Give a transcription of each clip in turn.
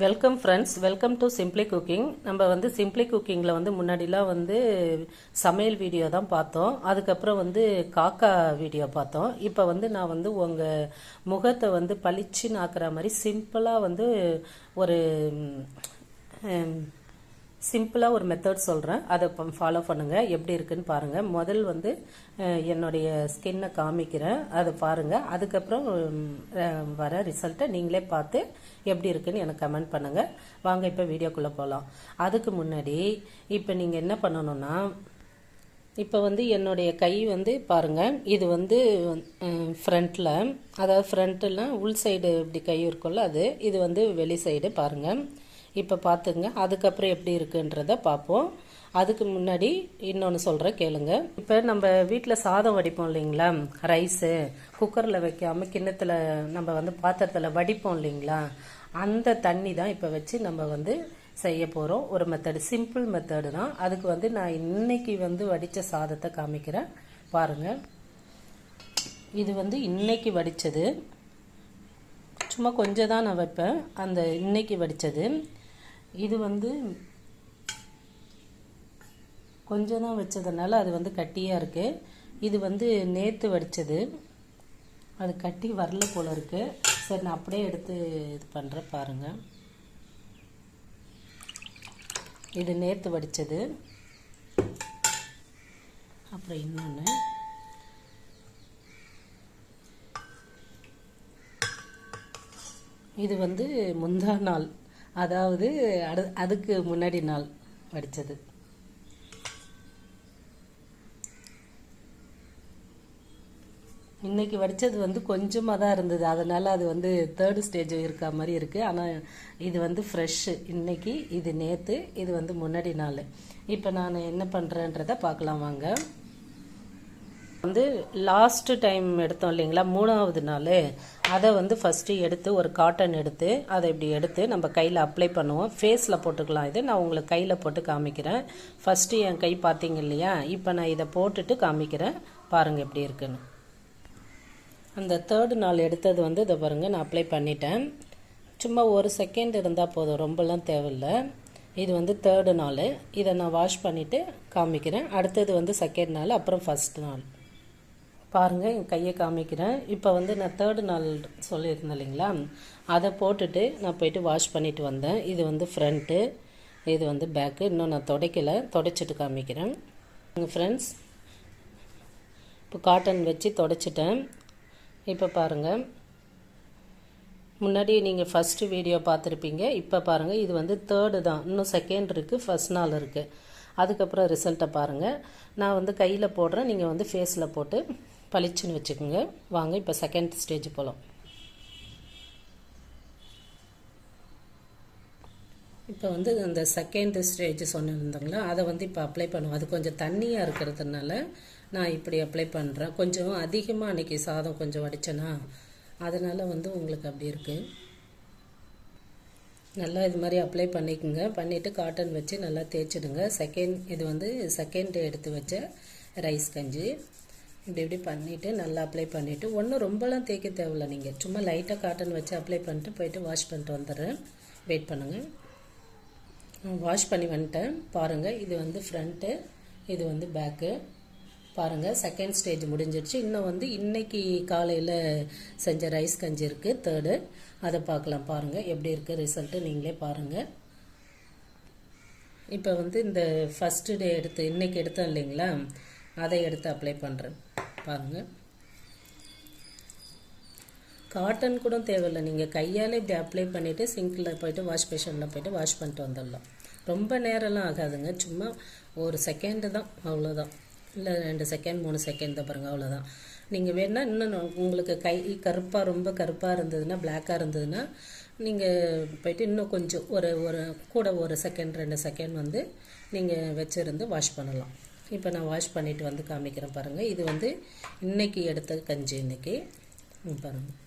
Welcome friends welcome to simply cooking நம்ம வந்து simply குக்கிங்கில் வந்து முன்னாடிலாம் வந்து சமையல் வீடியோ தான் பார்த்தோம். அதுக்கப்புறம் வந்து காக்கா வீடியோ பார்த்தோம். இப்போ வந்து நான் வந்து உங்கள் முகத்தை வந்து பளிச்சுன்னு ஆக்குற மாதிரி சிம்பிளாக வந்து ஒரு சிம்பிளாக ஒரு மெத்தட் சொல்கிறேன் அதை ஃபாலோ பண்ணுங்கள் எப்படி இருக்குன்னு பாருங்கள் முதல் வந்து என்னுடைய ஸ்கின்னை காமிக்கிறேன். அதை பாருங்கள் அதுக்கப்புறம் வர ரிசல்ட்டை நீங்களே பார்த்து எப்படி இருக்குன்னு எனக்கு கமெண்ட் பண்ணுங்கள் வாங்க இப்போ வீடியோக்குள்ளே போகலாம் அதுக்கு முன்னாடி இப்போ நீங்கள் என்ன பண்ணணும்னா இப்போ வந்து என்னுடைய கை வந்து பாருங்க. இது வந்து ஃப்ரண்ட்டில் அதாவது ஃப்ரண்ட்டில் உள் சைடு இப்படி கை இருக்கும்ல அது இது வந்து வெளி சைடு பாருங்கள் இப்போ பார்த்துங்க அதுக்கப்புறம் எப்படி இருக்குன்றத பார்ப்போம் அதுக்கு முன்னாடி இன்னொன்று சொல்கிறேன் கேளுங்க. இப்போ நம்ம வீட்டில் சாதம் வடிப்போம் இல்லைங்களா? ரைஸு. குக்கரில் வைக்காமல் கிண்ணத்தில் நம்ம வந்து பாத்திரத்தில் வடிப்போம் இல்லைங்களா? அந்த தண்ணி தான் இப்போ வச்சு நம்ம வந்து செய்ய போகிறோம் ஒரு மெத்தடு சிம்பிள் மெத்தடு தான். அதுக்கு வந்து நான் இன்னைக்கு வந்து வடித்த சாதத்தை காமிக்கிறேன். பாருங்கள் இது வந்து இன்னைக்கு வடித்தது சும்மா கொஞ்சம் தான் நான் வைப்பேன். அந்த இன்னைக்கு வடித்தது இது வந்து கொஞ்சம் தான் வச்சதுனால அது வந்து கட்டியாக இருக்குது இது வந்து நேற்று வடித்தது அது கட்டி வரல போல இருக்குது சரி நான் அப்படியே எடுத்து இது பண்ணுறேன் பாருங்கள் இது நேற்று வடித்தது அப்புறம் இன்னொன்று இது வந்து முந்தா நாள். அதாவது அடு அதுக்கு முன்னாடி நாள் வடித்தது இன்றைக்கி வடித்தது வந்து கொஞ்சமாக தான் இருந்தது. அதனால் அது வந்து தேர்டு ஸ்டேஜ் இருக்க மாதிரி இருக்குது ஆனால் இது வந்து ஃப்ரெஷ்ஷு இன்றைக்கி இது நேற்று இது வந்து முன்னாடி நாள். இப்போ நான் என்ன பண்ணுறேன்றதை பார்க்கலாம் வாங்க. வந்து லாஸ்ட்டு டைம் எடுத்தோம் இல்லைங்களா? மூணாவது நாள். அதை வந்து ஃபஸ்ட்டு எடுத்து ஒரு காட்டன் எடுத்து அதை இப்படி எடுத்து நம்ம கையில் அப்ளை பண்ணுவோம். ஃபேஸில் போட்டுக்கலாம் இது. நான் உங்களுக்கு கையில் போட்டு காமிக்கிறேன். ஃபஸ்ட்டு என் கை பார்த்தீங்க இல்லையா? இப்போ நான் இதை போட்டுட்டு காமிக்கிறேன். பாருங்கள் எப்படி இருக்குன்னு. அந்த தேர்டு நாள் எடுத்தது வந்து இதை பாருங்கள் நான் அப்ளை பண்ணிட்டேன். சும்மா ஒரு செகண்ட் இருந்தால் போதும். ரொம்பலாம் தேவையில்லை. இது வந்து தேர்டு நாள். இதை நான் வாஷ் பண்ணிவிட்டு காமிக்கிறேன். அடுத்தது வந்து செகண்ட் நாள் அப்புறம் ஃபஸ்ட் நாள். பாருங்கள் என் கையை காமிக்கிறேன். இப்போ வந்து நான் தேர்டு நாள் சொல்லியிருந்தேன் இல்லைங்களா? அதை போட்டுட்டு நான் போயிட்டு வாஷ் பண்ணிட்டு வந்தேன். இது வந்து ஃப்ரண்ட்டு இது வந்து பேக்கு இன்னும் நான் துடைக்கல. துடைச்சிட்டு காமிக்கிறேன். ஃப்ரெண்ட்ஸ் இப்போ காட்டன் வச்சு துடைச்சிட்டேன். இப்போ பாருங்கள் முன்னாடி நீங்கள் ஃபஸ்ட்டு வீடியோ பார்த்துருப்பீங்க. இப்போ பாருங்கள் இது வந்து தேர்டு தான். இன்னும் செகண்ட் இருக்குது ஃபஸ்ட் நாள் இருக்குது அதுக்கப்புறம் ரிசல்ட்டை பாருங்கள் நான் வந்து கையில் போடுறேன். நீங்கள் வந்து ஃபேஸில் போட்டு பளிச்சுன்னு வச்சுக்கோங்க. வாங்க இப்போ செகண்ட் ஸ்டேஜ் போகலாம் இப்போ வந்து அந்த செகண்ட் ஸ்டேஜ் சொன்னிருந்தாங்களா அதை வந்து இப்போ அப்ளை பண்ணுவோம். அது கொஞ்சம் தண்ணியாக இருக்கிறதுனால நான் இப்படி அப்ளை பண்ணுறேன் கொஞ்சம் அதிகமாக அன்றைக்கி சாதம் கொஞ்சம் வடிச்சேனா அதனால் வந்து உங்களுக்கு அப்படி இருக்குது நல்லா இது மாதிரி அப்ளை பண்ணிக்கோங்க. பண்ணிவிட்டு காட்டன் வச்சு நல்லா தேய்ச்சிடுங்க. செகண்ட் இது வந்து செகண்ட் எடுத்து வச்ச ரைஸ் கஞ்சி. இப்படி இப்படி பண்ணிவிட்டு நல்லா அப்ளை பண்ணிவிட்டு ஒன்றும் ரொம்பலாம் தேய்க்க தேவையில்ல நீங்கள் சும்மா லைட்டாக காட்டன் வச்சு அப்ளை பண்ணிட்டு போயிட்டு வாஷ் பண்ணிட்டு வந்துடுறேன் வெயிட் பண்ணுங்கள் வாஷ் பண்ணி வந்துட்டேன். பாருங்கள் இது வந்து ஃப்ரண்ட்டு இது வந்து பேக்கு பாருங்கள் செகண்ட் ஸ்டேஜ் முடிஞ்சிடுச்சு. இன்னும் வந்து இன்றைக்கி காலையில் செஞ்ச ரைஸ் கஞ்சி இருக்குது தேர்டு அதை பார்க்கலாம். பாருங்கள் எப்படி இருக்குது ரிசல்ட்டு நீங்களே பாருங்கள் இப்போ வந்து இந்த ஃபஸ்ட்டு டே எடுத்து இன்றைக்கி எடுத்தோம் இல்லைங்களா? அதை எடுத்து அப்ளை பண்ணுறேன் பாருங்கள் காட்டன் கூட தேவையில்லை. நீங்கள் கையால் இப்படி அப்ளை பண்ணிவிட்டு சிங்கில் போய்ட்டு வாஷ் பேஷனில் போயிட்டு வாஷ் பண்ணிட்டு வந்துடலாம். ரொம்ப நேரம்லாம் ஆகாதுங்க. சும்மா ஒரு செகண்டு தான். அவ்வளோதான் இல்லை ரெண்டு செகண்ட் மூணு செகண்ட் தான் பாருங்கள் அவ்வளோதான் நீங்கள் வேணால் இன்னும் உங்களுக்கு கை கருப்பாக ரொம்ப கருப்பாக இருந்ததுன்னா பிளாக்காக இருந்ததுன்னா நீங்கள் போயிட்டு இன்னும் கொஞ்சம் ஒரு ஒரு கூட ஒரு செகண்ட் ரெண்டு செகண்ட் வந்து நீங்கள் வச்சுருந்து வாஷ் பண்ணலாம். இப்போ நான் வாஷ் பண்ணிவிட்டு வந்து காமிக்கிறேன் பாருங்கள் இது வந்து இன்றைக்கி எடுத்த கஞ்சி இன்றைக்கி பாருங்கள்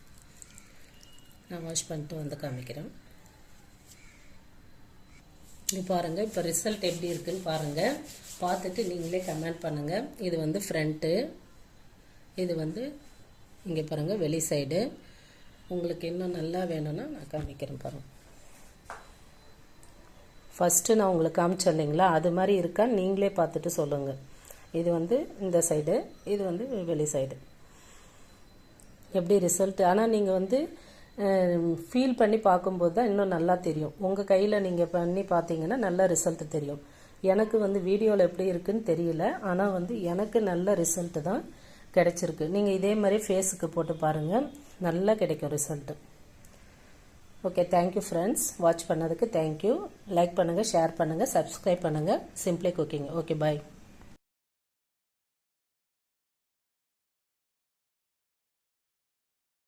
நான் வாஷ் பண்ணிட்டு வந்து காமிக்கிறேன். இது பாருங்கள் இப்போ ரிசல்ட் எப்படி இருக்குன்னு பாருங்கள் பார்த்துட்டு நீங்களே கமெண்ட் பண்ணுங்கள் இது வந்து ஃப்ரண்ட்டு இது வந்து இங்கே பாருங்கள் வெளி சைடு உங்களுக்கு இன்னும் நல்லா வேணும்னா நான் காமிக்கிறேன் பாருங்கள் ஃபஸ்ட்டு நான் உங்களுக்கு காமிச்சேன் இல்லைங்களா? அது மாதிரி இருக்கா நீங்களே பார்த்துட்டு சொல்லுங்கள் இது வந்து இந்த சைடு இது வந்து வெளி சைடு எப்படி ரிசல்ட் ஆனால் நீங்கள் வந்து ஃபீல் பண்ணி பார்க்கும்போது தான் இன்னும் நல்லா தெரியும். உங்கள் கையில் நீங்கள் பண்ணி பார்த்தீங்கன்னா நல்ல ரிசல்ட் தெரியும். எனக்கு வந்து வீடியோவில் எப்படி இருக்குன்னு தெரியல. ஆனால் வந்து எனக்கு நல்ல ரிசல்ட்டு தான் கிடைச்சிருக்கு. நீங்கள் இதே மாதிரி ஃபேஸுக்கு போட்டு பாருங்கள் நல்லா கிடைக்கும் result okay thank you friends watch பண்ணதுக்கு தேங்க்யூ லைக் பண்ணுங்கள் ஷேர் பண்ணுங்கள் சப்ஸ்கிரைப் பண்ணுங்கள் சிம்ப்ளி குக்கிங் ஓகே பாய்